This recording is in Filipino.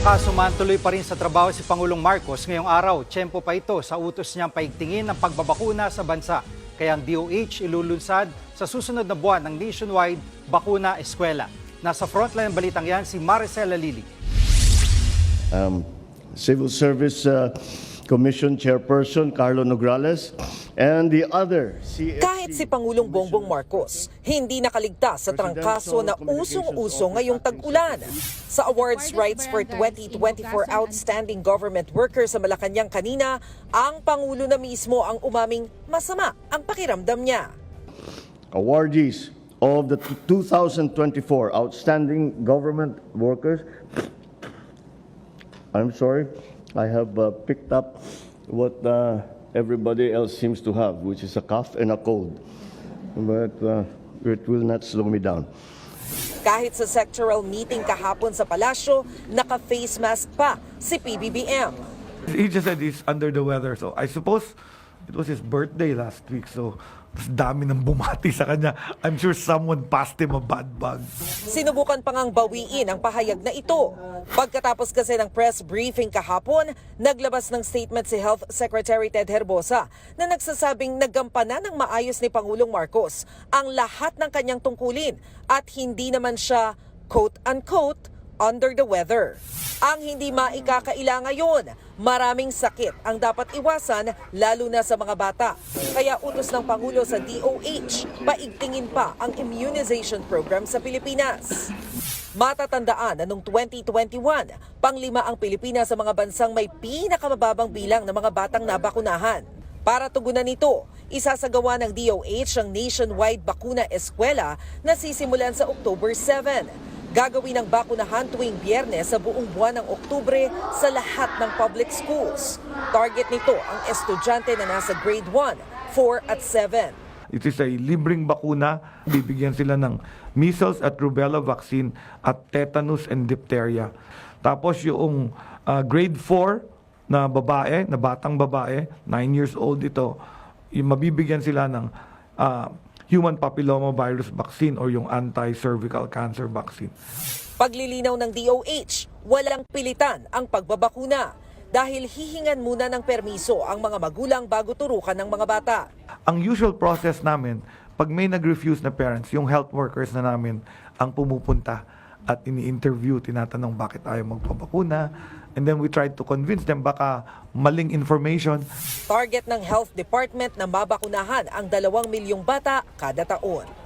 Kasuman tuloy pa rin sa trabaho si Pangulong Marcos ngayong araw. Tiyempo pa ito sa utos niyang paigtingin ng pagbabakuna sa bansa. Kaya ang DOH ilulunsad sa susunod na buwan ng nationwide bakuna eskwela. Nasa frontline ng balitang yan si Maricela Lili. um, Civil Service uh, Commission Chairperson Carlo Nograles, and the other CFC. Kahit si Pangulong Bongbong Marcos, hindi nakaligtas sa trangkaso na usong-uso ngayong tag-ulan. Sa Awards Rights for 2024 Outstanding Government Workers sa Malacanang kanina, ang Pangulo na mismo ang umaming masama ang pakiramdam niya. awardees of the 2024 Outstanding Government Workers. I'm sorry, I have uh, picked up what uh, everybody else seems to have, which is a cough and a cold. But uh, it will not slow me down. Kahit sa sectoral meeting kahapon sa palasyo, naka-face mask pa si PBBM. He just said he's under the weather. So I suppose it was his birthday last week. So mas dami ng bumati sa kanya. I'm sure someone passed him a bad bug. Sinubukan pa ngang bawiin ang pahayag na ito. Pagkatapos kasi ng press briefing kahapon, naglabas ng statement si Health Secretary Ted Herbosa na nagsasabing nagampanan ng maayos ni Pangulong Marcos ang lahat ng kanyang tungkulin at hindi naman siya quote-unquote under the weather. Ang hindi maikakaila ngayon, maraming sakit ang dapat iwasan lalo na sa mga bata. Kaya utos ng Pangulo sa DOH, paigtingin pa ang immunization program sa Pilipinas. Matatandaan na noong 2021, panglima ang Pilipinas sa mga bansang may pinakamababang bilang ng mga batang nabakunahan. Para tugunan nito, isasagawa ng DOH ang nationwide bakuna eskwela na sisimulan sa October 7. Gagawin ang bakunahan tuwing biyernes sa buong buwan ng Oktubre sa lahat ng public schools. Target nito ang estudyante na nasa grade 1, 4 at 7. It is a libreng bakuna. Bibigyan sila ng measles at rubella vaccine at tetanus and diphtheria. Tapos yung ah, grade 4 na babae, na batang babae, 9 years old ito, yung mabibigyan sila ng ah, human papilloma virus vaccine or yung anti-cervical cancer vaccine. Paglilinaw ng DOH, walang pilitan ang pagbabakuna dahil hihingan muna ng permiso ang mga magulang bago turukan ng mga bata. Ang usual process namin, pag may nag-refuse na parents, yung health workers na namin ang pumupunta at ini-interview, tinatanong bakit ayaw magpabakuna. And then we try to convince them baka maling information. Target ng Health Department na mabakunahan ang dalawang milyong bata kada taon.